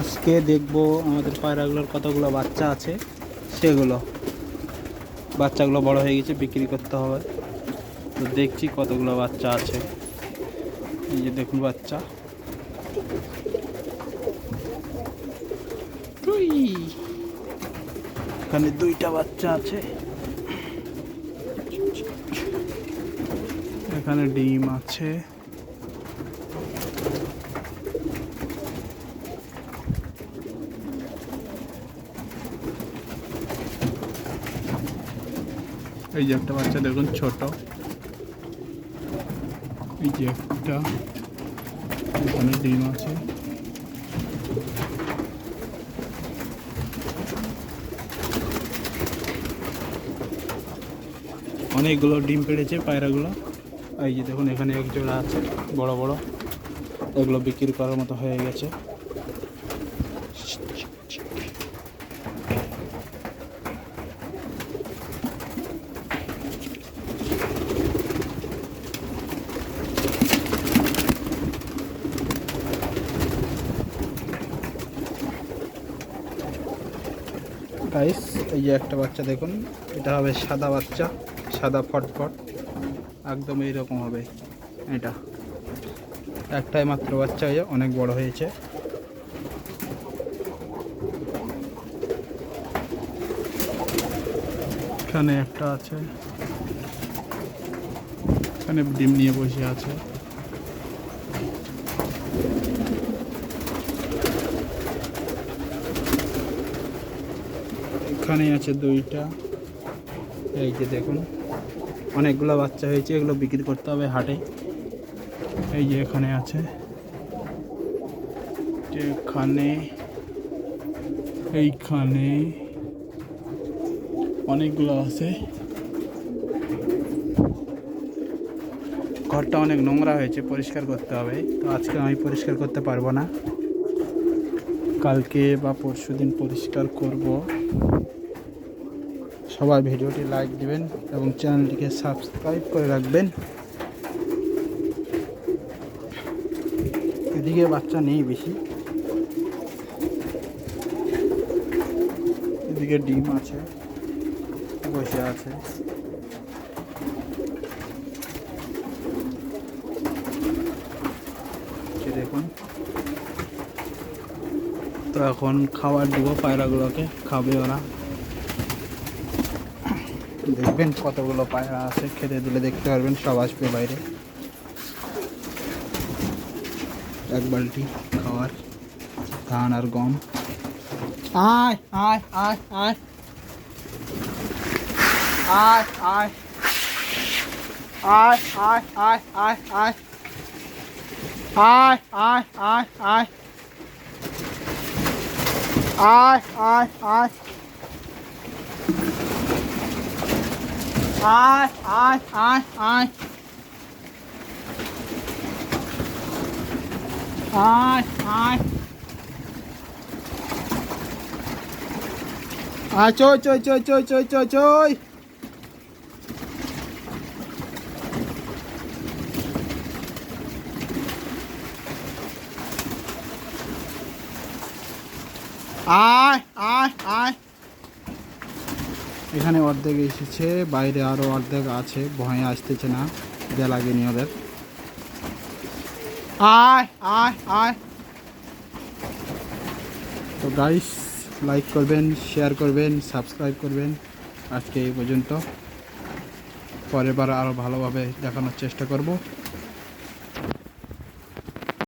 আজকে দেখব আমাদের পায়রাগুলোর কতগুলো বাচ্চা আছে। সেগুলো। বাচ্চাগুলো বড় হয়ে গেছে বিক্রি করতে হবে। তো দেখছি কতগুলো বাচ্চা আছে। এই যে দেখুন বাচ্চা। এখানে দুইটা বাচ্চা আছে। এখানে ডিম আছে। এই যে একটা বাচ্চা দেখুন, ছোট। এই যে একটা, এখানে ডিম আছে। অনেকগুলো ডিম পেড়েছে পায়রাগুলো। এই যে দেখুন, এখানে এক জোড়া আছে, বড় বড়। এগুলো বিক্রি করার মতো হয়ে গেছে। গাইস এই যে একটা বাচ্চা দেখুন, এটা হবে সাদা বাচ্চা, সাদা ফটফট, একদম এইরকম হবে এটা। একটাই মাত্র বাচ্চা হয়ে অনেক বড় হয়েছে। এখানে একটা আছে। এখানে ডিম নিয়ে বসে আছে। এখানে আছে দুইটা। এই যে দেখুন, অনেকগুলো বাচ্চা হয়েছে, এগুলো বিক্রি করতে হবে হাটে। এই যে এখানে আছে। এখানে, এইখানে অনেকগুলো আছে। ঘরটা অনেক নোংরা হয়েছে, পরিষ্কার করতে হবে। তো আজকে আমি পরিষ্কার করতে পারব না। কালকে বা পরশু দিন পরিষ্কার করব। সবাই ভিডিওটি লাইক দিবেন এবং চ্যানেলটিকে সাবস্ক্রাইব করে রাখবেন। এদিকে বাচ্চা নেই বেশি। এদিকে ডিম আছে, বসে আছে। দেখুন। তো এখন খাবার দিব পায়রাগুলোকে, খাবে ওরা। দেখবেন কতগুলো পায়রা আছে, খেতে দিলে দেখতে পারবেন, সব আসবে বাইরে। এক বালতি খাওয়ার, ধান আর গম। আয় আয় আয় আয়। আয় আয়। আয় আয় আয় আয় আয়। আয় আয় আয় আয়। আয় আয় আয়। ai ai ai ai. Ai ai. À chơi chơi chơi chơi chơi chơi chơi. Ai ai ai. এখানে অর্ধেক এসেছে, বাইরে আরও অর্ধেক আছে, ভয়ে আসতেছে না দেয়া লাগেনি ওদের। আয় আয় আয়। তো গাইস লাইক করবেন শেয়ার করবেন সাবস্ক্রাইব করবেন। আজকে এই পর্যন্ত। পরের বার আরও ভালোভাবে দেখানোর চেষ্টা করব।